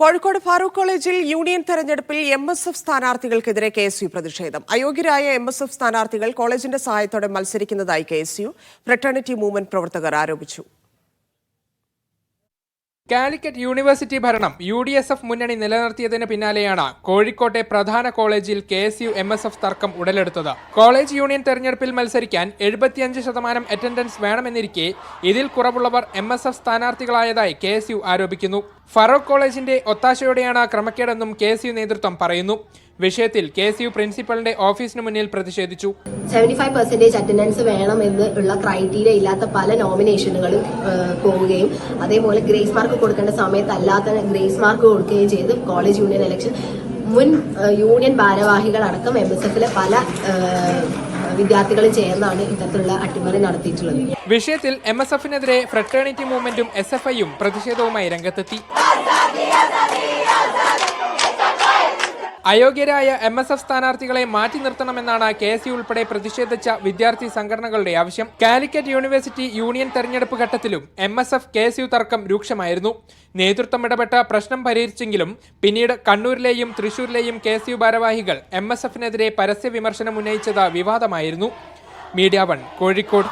കോഴിക്കോട് ഫാറൂഖ് കോളേജിൽ യൂണിയൻ തെരഞ്ഞെടുപ്പിൽ M S F സ്ഥാനാർത്ഥികൾക്കെതിരെ കെ എസ് യു പ്രതിഷേധം. അയോഗ്യരായ എം എസ് എഫ് സ്ഥാനാർത്ഥികൾ കോളേജിന്റെ സഹായത്തോടെ മത്സരിക്കുന്നതായി K S U. Fraternity movement പ്രവർത്തകർ ആരോപിച്ചു. കാലിക്കറ്റ് യൂണിവേഴ്സിറ്റി ഭരണം യു ഡി എസ് എഫ് മുന്നണി നിലനിർത്തിയതിന് പിന്നാലെയാണ് കോഴിക്കോട്ടെ പ്രധാന കോളേജിൽ K S U M S F തർക്കം ഉടലെടുത്തത്. കോളേജ് യൂണിയൻ തെരഞ്ഞെടുപ്പിൽ മത്സരിക്കാൻ എഴുപത്തിയഞ്ച് ശതമാനം അറ്റൻഡൻസ് വേണമെന്നിരിക്കെ ഇതിൽ കുറവുള്ളവർ എം എസ് എഫ് സ്ഥാനാർത്ഥികളായതായി കെ എസ് യു ആരോപിക്കുന്നു. ഫറോക്ക് കോളേജിന്റെ ഒത്താശയോടെയാണ് ക്രമക്കേടെന്നും കെ എസ് യു നേതൃത്വം പറയുന്നു. വിഷയത്തിൽ കെ എസ് യു പ്രിൻസിപ്പലിന്റെ ഓഫീസിന് മുന്നിൽ പ്രതിഷേധിച്ചു. സെവന്റി ഫൈവ് പെർസെന്റേജ് അറ്റൻഡൻസ് വേണമെന്ന് ഉള്ള ക്രൈറ്റീരിയ ഇല്ലാത്ത പല നോമിനേഷനുകളും പോവുകയും അതേപോലെ ഗ്രേസ് മാർക്ക് കൊടുക്കേണ്ട സമയത്ത് അല്ലാത്ത ഗ്രേസ് മാർക്ക് കൊടുക്കുകയും ചെയ്ത് കോളേജ് യൂണിയൻ ഇലക്ഷൻ മുൻ യൂണിയൻ ഭാരവാഹികൾ അടക്കം എം എസ് എഫിലെ പല വിദ്യാർത്ഥികളും ചേർന്നാണ് ഇത്തരത്തിലുള്ള അട്ടിമറി നടത്തിയിട്ടുള്ളത്. വിഷയത്തിൽ എം എസ് എഫിനെതിരെ ഫ്രട്ടേണിറ്റി മൂവ്മെന്റും എസ് എഫ് ഐയും പ്രതിഷേധവുമായി രംഗത്തെത്തി. അയോഗ്യരായ എം എസ് എഫ് സ്ഥാനാർത്ഥികളെ മാറ്റി നിർത്തണമെന്നാണ് കെ എസ് യു ഉൾപ്പെടെ പ്രതിഷേധിച്ച വിദ്യാർത്ഥി സംഘടനകളുടെ ആവശ്യം. കാലിക്കറ്റ് യൂണിവേഴ്സിറ്റി യൂണിയൻ തെരഞ്ഞെടുപ്പ് ഘട്ടത്തിലും M S F K S U തർക്കം രൂക്ഷമായിരുന്നു. നേതൃത്വം ഇടപെട്ട പ്രശ്നം പരിഹരിച്ചെങ്കിലും പിന്നീട് കണ്ണൂരിലെയും തൃശൂരിലെയും കെ എസ് യു ഭാരവാഹികൾ എം എസ് എഫിനെതിരെ പരസ്യ വിമർശനം ഉന്നയിച്ചത് വിവാദമായിരുന്നു. Media one Kozhikode.